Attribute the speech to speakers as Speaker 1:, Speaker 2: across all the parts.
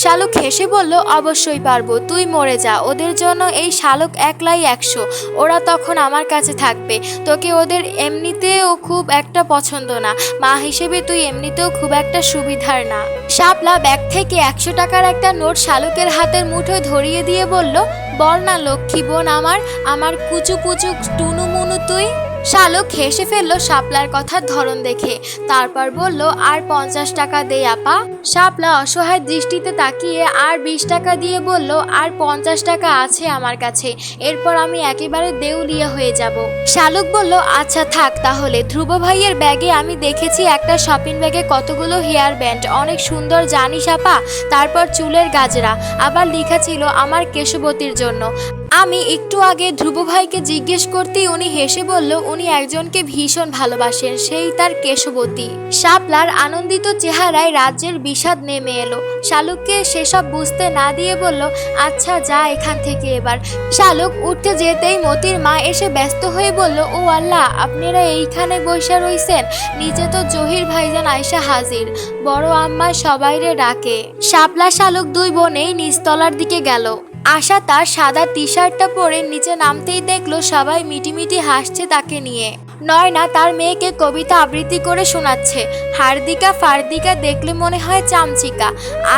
Speaker 1: শালুক হেসে বলল, অবশ্যই পারব, তুই মরে যা, ওদের জন্য এই শালুক একলাই একশো, ওরা তখন আমার কাছে থাকবে, তোকে ওদের এমনিতেও খুব একটা পছন্দ না, মা হিসেবে তুই এমনিতেও খুব একটা সুবিধার না। শাপলা ব্যাগ থেকে একশো টাকার একটা নোট শালুকের হাতের মুঠোয় ধরিয়ে দিয়ে বলল বল না লক্ষ্মী বোন আমার আমার কুচু কুচু টুনু মুনু তুই? শালুক হেসে ফেলল শাপলার কথার ধরন দেখে। তারপর বলল, আর পঞ্চাশ টাকা দে, আপা। শাপলা অসহায় দৃষ্টিতে তাকিয়ে আর বিশ টাকা দিয়ে বলল, আর পঞ্চাশ টাকা আছে আমার কাছে। এরপর আমি একেবারে দেউলিয়া হয়ে যাব। শালুক বলল আচ্ছা থাক তাহলে। ধ্রুব ভাইয়ের ব্যাগে আমি দেখেছি একটা শপিং ব্যাগে কতগুলো হেয়ার ব্যান্ড। অনেক সুন্দর, জানিস, আপা? তারপর চুলের গাজরা। আবার লেখা ছিল আমার কেশবতীর জন্য। আমি একটু আগে ধ্রুব ভাইকে জিজ্ঞেস করতেই উনি হেসে বলল, উনি একজনকে ভীষণ ভালোবাসেন, সেই তার কেশবতী। শাপলার আনন্দিত চেহারায় রাজ্যের বিষাদ নেমে এলো। শালুককে সেসব বুঝতে না দিয়ে বলল আচ্ছা যা এখান থেকে এবার। শালুক উঠতে যেতেই মতির মা এসে ব্যস্ত হয়ে বলল, ও আল্লাহ, আপনারা এইখানে বসে রইছেন? নিজে তো জহির ভাইজান আয়সা হাজির। বড় আম্মা সবাইরে ডাকে। শাপলা শালুক দুই বোনেই নিচতলার দিকে গেল। আশা তার সাদা টি শার্টটা পরে নিচে নামতেই দেখল সবাই মিটিমিটি হাসছে তাকে নিয়ে। নয়না তার মেয়েকে কবিতা আবৃত্তি করে শোনাচ্ছে। হার্দিকা ফার্দিকা দেখলে মনে হয় চামচিকা।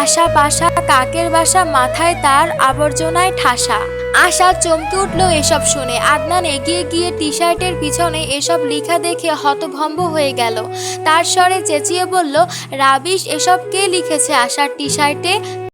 Speaker 1: আশা পাশা কাকের বাসা মাথায় তার আবর্জনায় ঠাসা। আশা চমকে উঠল এসব শুনে। আদনান এগিয়ে গিয়ে টি শার্টের পিছনে এসব লেখা দেখে হতভম্ব হয়ে গেল। তার স্বরে চেঁচিয়ে বলল, রাবিশ, এসব কে লিখেছে আশার টি শার্টে